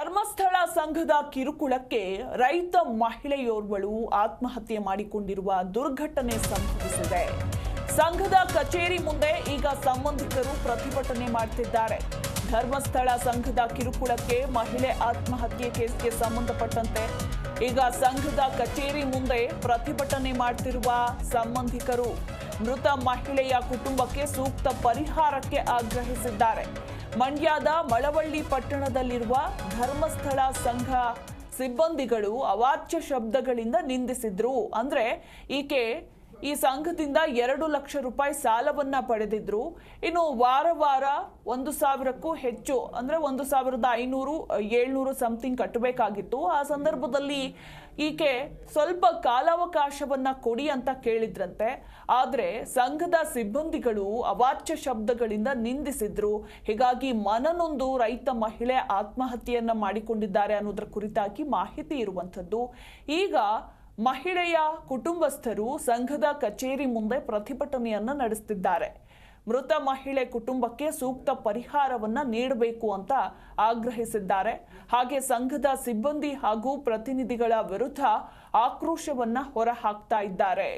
ಧರ್ಮಸ್ಥಳ ಸಂಘದ ಕಿರುಕುಳಕ್ಕೆ ರೈತ ಮಹಿಳೆಯೋರ್ವಳು ಆತ್ಮಹತ್ಯೆ ಮಾಡಿಕೊಂಡಿರುವ ದುರ್ಘಟನೆ ಸಂಭವಿಸಿದೆ. ಸಂಘದ ಕಚೇರಿ ಮುಂದೆ ಈಗ ಸಂಬಂಧಿಕರು ಪ್ರತಿಭಟನೆ ಮಾಡ್ತಿದ್ದಾರೆ. ಧರ್ಮಸ್ಥಳ ಸಂಘದ ಕಿರುಕುಳಕ್ಕೆ ಮಹಿಳೆ ಆತ್ಮಹತ್ಯೆ ಕೇಸ್ಗೆ ಸಂಬಂಧಪಟ್ಟಂತೆ ಈಗ ಸಂಘದ ಕಚೇರಿ ಮುಂದೆ ಪ್ರತಿಭಟನೆ ಮಾಡ್ತಿರುವ ಸಂಬಂಧಿಕರು ಮೃತ ಮಹಿಳೆಯ ಕುಟುಂಬಕ್ಕೆ ಸೂಕ್ತ ಪರಿಹಾರಕ್ಕೆ ಆಗ್ರಹಿಸಿದ್ದಾರೆ. ಮಂಡ್ಯದ ಮಳವಳ್ಳಿ ಪಟ್ಟಣದಲ್ಲಿರುವ ಧರ್ಮಸ್ಥಳ ಸಂಘ ಸಿಬ್ಬಂದಿಗಳು ಅವಾಚ್ಯ ಶಬ್ದಗಳಿಂದ ನಿಂದಿಸಿದ್ರು. ಅಂದ್ರೆ ಈಕೆ ಈ ಸಂಘದಿಂದ ಎರಡು ಲಕ್ಷ ರೂಪಾಯಿ ಸಾಲವನ್ನ ಪಡೆದಿದ್ರು. ಇನ್ನು ವಾರ ವಾರ ಒಂದು ಸಾವಿರಕ್ಕೂ ಹೆಚ್ಚು, ಅಂದ್ರೆ ಒಂದು ಸಾವಿರದ ಐನೂರು, ಏಳ್ನೂರು ಸಮಥಿಂಗ್ ಕಟ್ಟಬೇಕಾಗಿತ್ತು ಆ ಸಂದರ್ಭದಲ್ಲಿ ಈಕೆ ಸ್ವಲ್ಪ ಕಾಲಾವಕಾಶವನ್ನ ಕೊಡಿ ಅಂತ ಕೇಳಿದ್ರಂತೆ. ಆದ್ರೆ ಸಂಘದ ಸಿಬ್ಬಂದಿಗಳು ಅವಾಚ್ಯ ಶಬ್ದಗಳಿಂದ ನಿಂದಿಸಿದ್ರು. ಹೀಗಾಗಿ ಮನನೊಂದು ರೈತ ಮಹಿಳೆ ಆತ್ಮಹತ್ಯೆಯನ್ನ ಮಾಡಿಕೊಂಡಿದ್ದಾರೆ ಅನ್ನೋದ್ರ ಕುರಿತಾಗಿ ಮಾಹಿತಿ ಇರುವಂಥದ್ದು. ಈಗ ಮಹಿಳೆಯ ಕುಟುಂಬಸ್ಥರು ಸಂಘದ ಕಚೇರಿ ಮುಂದೆ ಪ್ರತಿಭಟನೆಯನ್ನ ನಡೆಸುತ್ತಿದ್ದಾರೆ ಮೃತ ಮಹಿಳೆ ಕುಟುಂಬಕ್ಕೆ ಸೂಕ್ತ ಪರಿಹಾರವನ್ನ ನೀಡಬೇಕು ಅಂತ ಆಗ್ರಹಿಸಿದ್ದಾರೆ. ಹಾಗೆ ಸಂಘದ ಸಿಬ್ಬಂದಿ ಹಾಗೂ ಪ್ರತಿನಿಧಿಗಳ ವಿರುದ್ಧ ಆಕ್ರೋಶವನ್ನ ಹೊರಹಾಕ್ತಾ ಇದ್ದಾರೆ.